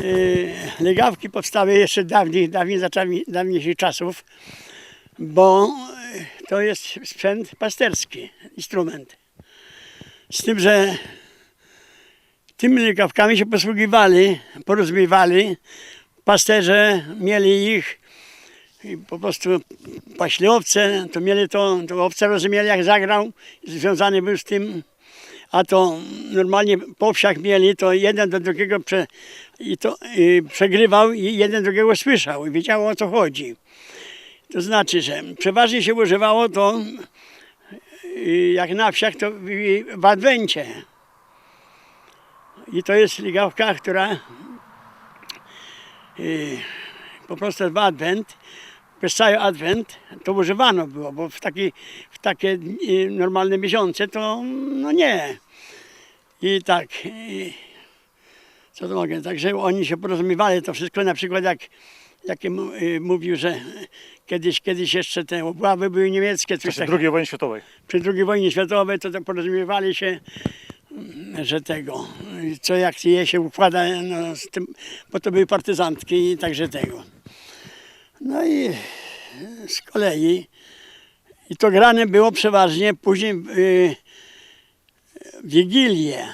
y, legawki powstały jeszcze dawniej, dawniej, dawniejszych czasów, bo to jest sprzęt pasterski, instrument. Z tym, że tymi legawkami się posługiwali, porozumiewali, pasterze mieli ich po prostu paśli owce, to mieli to, to owce rozumieli jak zagrał, związany był z tym, a to normalnie po wsiach mieli, to jeden do drugiego prze, i to, i przegrywał i jeden drugiego słyszał i wiedział o co chodzi. To znaczy, że przeważnie się używało to y, jak na wsiach, to w, w adwencie. I to jest ligawka, która y, po prostu w adwent, przez cały adwent to używano było, bo w, taki, w takie y, normalne miesiące to no nie. I tak, i, co to mogę, także oni się porozumiewali to wszystko, na przykład jak, jak mu- y, mówił, że kiedyś, kiedyś jeszcze te obławy były niemieckie, coś takiego II wojny światowej. przy II wojnie światowej to, to porozumiewali się, że tego, co jak je się układa, no, z tym, bo to były partyzantki i także tego. No i z kolei, i to grane było przeważnie później y, Wigilię.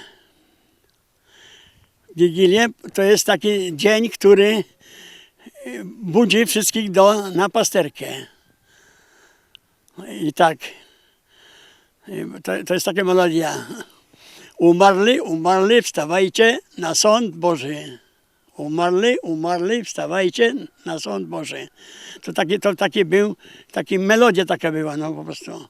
Wigilię to jest taki dzień, który y, budzi wszystkich do, na pasterkę. I tak to, to jest taka melodia. Umarli, umarli, wstawajcie na sąd Boży. Umarli, umarli, wstawajcie na sąd Boży. To taki, to taki był, taki melodia taka była, no po prostu.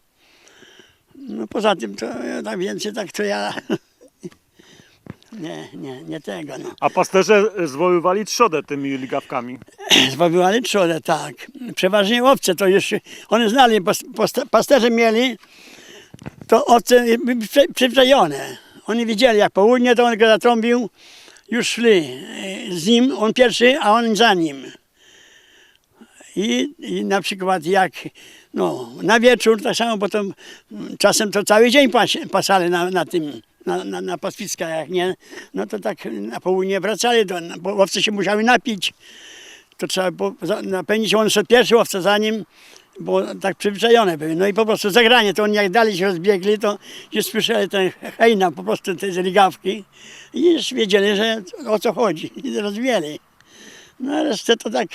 No poza tym to ja tak więcej tak to ja nie, nie, nie tego no. A pasterze zwoływali trzodę tymi ligawkami. Zbawiali trzodę, tak. Przeważnie owce to już, one znali, pasterze mieli, to owce były przy- przyzwyczajone. Oni widzieli, jak południe, to on go zatrąbił, już szli e, z nim, on pierwszy, a on za nim. I, i na przykład jak no, na wieczór tak samo, bo to mm, czasem to cały dzień pas, pasali na, na tym, na, na, na pastwiskach, jak nie, no to tak na południe wracali, do, bo owce się musiały napić to trzeba napędzić, on szedł pierwszy łowca za nim, bo tak przyzwyczajone były. No i po prostu zagranie, to oni jak dalej się rozbiegli, to już słyszeli ten hejna, po prostu te ligawki i już wiedzieli, że o co chodzi i rozwieli. No a resztę to tak,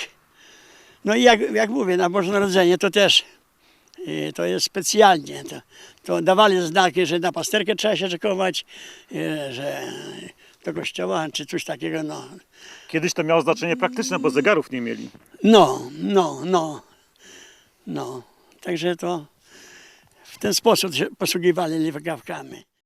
no i jak, jak mówię, na Boże Narodzenie to też y, to jest specjalnie. To, to dawali znaki, że na pasterkę trzeba się szykować, y, że do kościoła czy coś takiego, no. Kiedyś to miało znaczenie praktyczne, bo zegarów nie mieli. No, no, no, no. Także to w ten sposób się posługiwali ligawkami.